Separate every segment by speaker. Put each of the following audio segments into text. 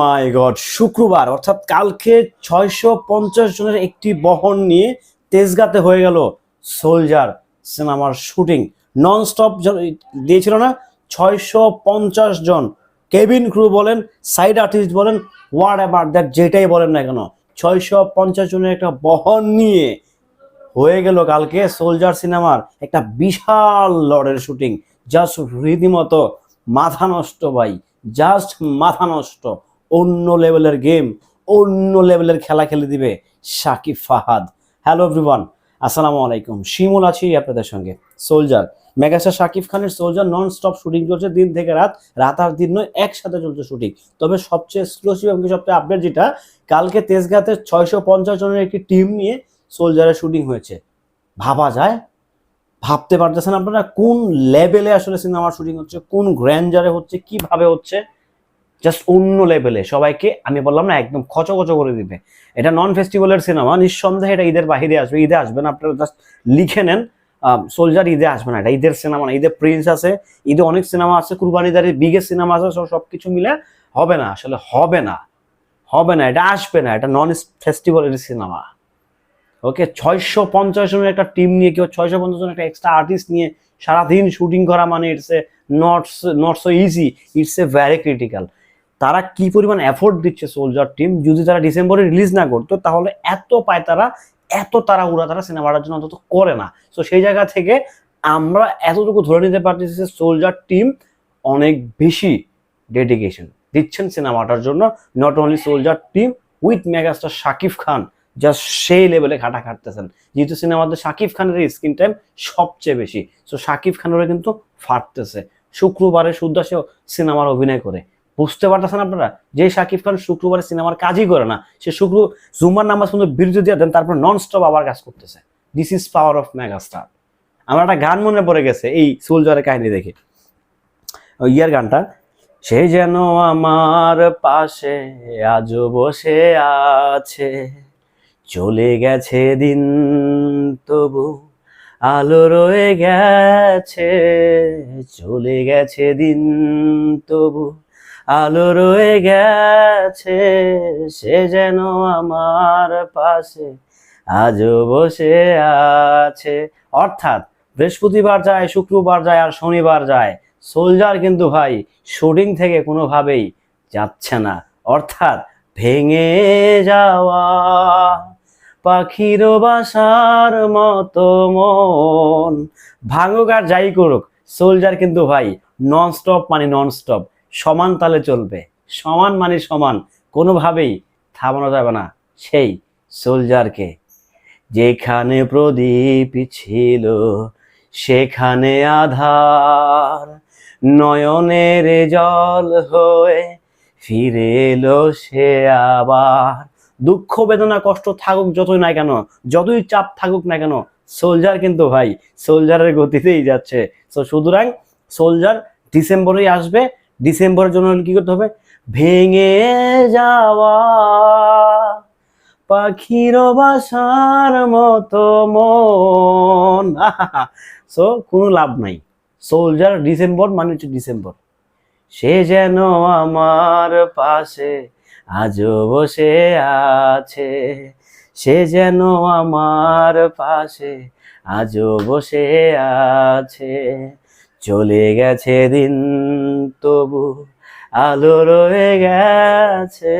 Speaker 1: মাই god, শুক্রবার, অর্থাৎ কালকে ছয়শো পঞ্চাশ জনের একটি বহন নিয়ে তেজগাতে হয়ে গেল সোলজার সিনেমার শুটিং। নন স্টপ দিয়েছিল না, ছয়শো পঞ্চাশ জন। কেবিন ক্রু বলেন, সাইড আর্টিস্ট বলেন হোয়াট এভার দ্যাট যেটাই বলেন না কেন, ছয়শো পঞ্চাশ জনের একটা বহন নিয়ে হয়ে গেল কালকে সোলজার সিনেমার একটা বিশাল লড়ের শুটিং। জাস্ট রীতিমতো মাথা নষ্ট ভাই জাস্ট মাথা নষ্ট। অন্য লেভেলের গেম, অন্য লেভেলের খেলা খেলে দিবে শাকিব ফাহাদ। হ্যালো এভরিওয়ান আসসালামু আলাইকুম। শিমুল আছি আপনাদের সঙ্গে। সোলজার মেগাস্টার শাকিব খানের সোলজার নন স্টপ শুটিং চলছে দিন থেকে রাত রাত আর দিন নয়, একসাথে চলছে শুটিং তবে সবচেয়ে এক্সক্লুসিভ এবং সবচেয়ে আপডেট যেটা, কালকে তেজগাতে ছয়শো পঞ্চাশ জনের একটি টিম নিয়ে সোলজারের শুটিং হয়েছে। ভাবা যায়? ভাবতে পারতেছেন আপনারা কোন লেভেলে আসলে সিনেমার শুটিং হচ্ছে, কোন গ্র্যান্ডারে হচ্ছে, কীভাবে হচ্ছে? জাস্ট অন্য লেভেলে সবাইকে, আমি বললাম না, একদম খচখচ করে দিবে। এটা নন ফেস্টিভ্যালের সিনেমা নিঃসন্দেহে এটা ঈদের বাহিরে আসবে। ঈদে আসবে না আপনারা জাস্ট লিখে নেন। সোলজার ঈদে আসবে না, এটা ঈদের সিনেমা না। ঈদে প্রিন্স আছে, ঈদে অনেক সিনেমা আছে কুরবানিদারের বিগের সিনেমা আছে, সব কিছু মিলে হবে না, আসলে হবে না। হবে না, এটা আসবে না, এটা নন ফেস্টিভ্যালের সিনেমা ওকে ছয়শো পঞ্চাশ জনের একটা টিম নিয়ে, কেউ ছয়শো পঞ্চাশ জনের একটা এক্সট্রা আর্টিস্ট নিয়ে সারাদিন শুটিং করা মানে it's a not not so easy it's a very critical তারা কি পরিমাণ এফোর্ট দিচ্ছে সোলজার টিম যদি তারা ডিসেম্বরে রিলিজ না করতো, তাহলে এত পায় তারা, এত তারা উড়া তারা সিনেমাটার জন্য অন্তত করে না। তো সেই জায়গা থেকে আমরা এতটুকু ধরে নিতে পারতেছি যে সোলজার টিম অনেক বেশি ডেডিকেশন দিচ্ছেন সিনেমাটার জন্য। Not only soldier team with megastar Shakib Khan just সেই লেভেলে ঘাটা খাটতেছেন যেহেতু সিনেমাতে শাকিব খানের স্ক্রিন টাইম সবচেয়ে বেশি। সো শাকিব খানেরও কিন্তু ফাটতেছে। শুক্রবারে সেও সিনেমার অভিনয় করে। বুঝতে পারতেছেন আপনারা? যে শাকিব খান শুক্রবারে সিনেমার কাজই করে না, সে শুক্র জুম্মার নামাজ কিন্তু বিরতি দিয়ে দেন, তারপর নন স্টপ আবার কাজ করতেছে। This is power of megastar আমার একটা গান মনে পড়ে গেছে, এই সোলজারের কাহিনী দেখে। ইয়ার গানটা, সে যেন আমার পাশে আজও বসে আছে, চলে গেছে দিন তবু আলো রয়ে গেছে, চলে গেছে দিন তবু আলো রয়ে গেছে, সে যেন আমার পাশে আজও বসে আছে। অর্থাৎ বৃহস্পতিবার যায়, শুক্রবার যায় আর শনিবার যায়। সোলজার কিন্তু ভাই শুটিং থেকে কোনোভাবেই যাচ্ছে না। অর্থাৎ ভেঙে যাওয়া পাখির বাসার মতো মন। ভাঙুক আর যাই করুক, সোলজার কিন্তু ভাই নন স্টপ মানে নন স্টপ সমান তালে চলবে। সমান মানে সমান, কোনোভাবেই থামানো যাবে না সেই সোলজারকে। যেখানে প্রদীপ ছিল, সেখানে আধার, নয়নের জল হয়ে ফিরে এলো সে আবার। দুঃখ, বেদনা, কষ্ট থাকুক যতই না কেন, যতই চাপ থাকুক না কেন, সোলজার কিন্তু ভাই, সোলজারের গতিতেই যাচ্ছে। তো সুতরাং সোলজার ডিসেম্বরেই আসবে ডিসেম্বরের জন্য কি করতে হবে? ভেঙে যাওয়া পাখির বাসার মতো মন। সো কোনো লাভ নাই। সোলজার ডিসেম্বর মানে হচ্ছে ডিসেম্বর। সে যেন আমার পাশে আজও বসে আছে। সে যেন আমার পাশে আজও বসে আছে। চলে গেছে দিন তবু আলো রয়ে গেছে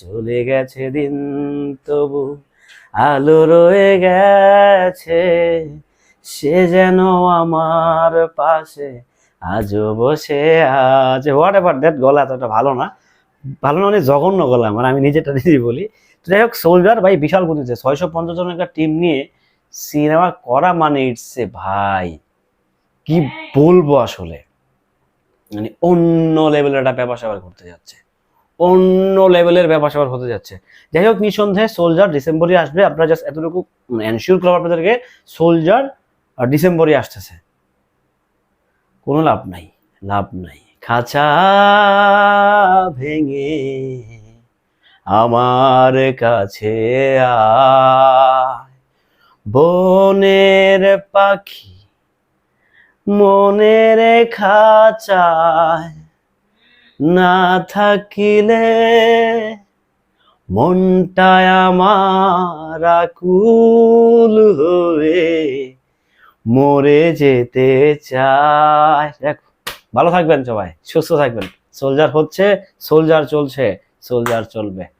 Speaker 1: চলে গেছে দিন তবু আলো রয়ে গেছে সে যেন আমার পাশে আজও বসে আজ হোয়াট এভার দ্যাট গলা এতটা ভালো না। ভালো না মানে জঘন্য গলা মানে আমি নিজেটা নিজেই বলি। তো যাই হোক সোলজার ভাই বিশাল গতিতে ছয়শো পঞ্চাশ জনের একটা টিম নিয়ে সিনেমা করা মানে ইটস ভাই। কি বলব আসলে? মানে অন্য লেভেলের একটা ব্যাপার স্যাপার করতে যাচ্ছে। অন্য লেভেলের ব্যাপার স্যাপার হতে যাচ্ছে। যাই হোক, নিঃসন্দেহে সোলজার ডিসেম্বরে আসবে। আপনারা জাস্ট এতটুকু এনশিওর করব আপনাদেরকে সোলজার ডিসেম্বরে আসতেছে। কোনো লাভ নাই লাভ নাই। খাঁচা ভেঙে আমার কাছে আয়। বনের পাখি মনের খাঁচায় না থাকিলে মনটায় আমার আকুল হয়ে মরে যেতে চায়। দেখো, ভালো থাকবেন সবাই, সুস্থ থাকবেন। সোলজার হচ্ছে, সোলজার চলছে, সোলজার চলবে।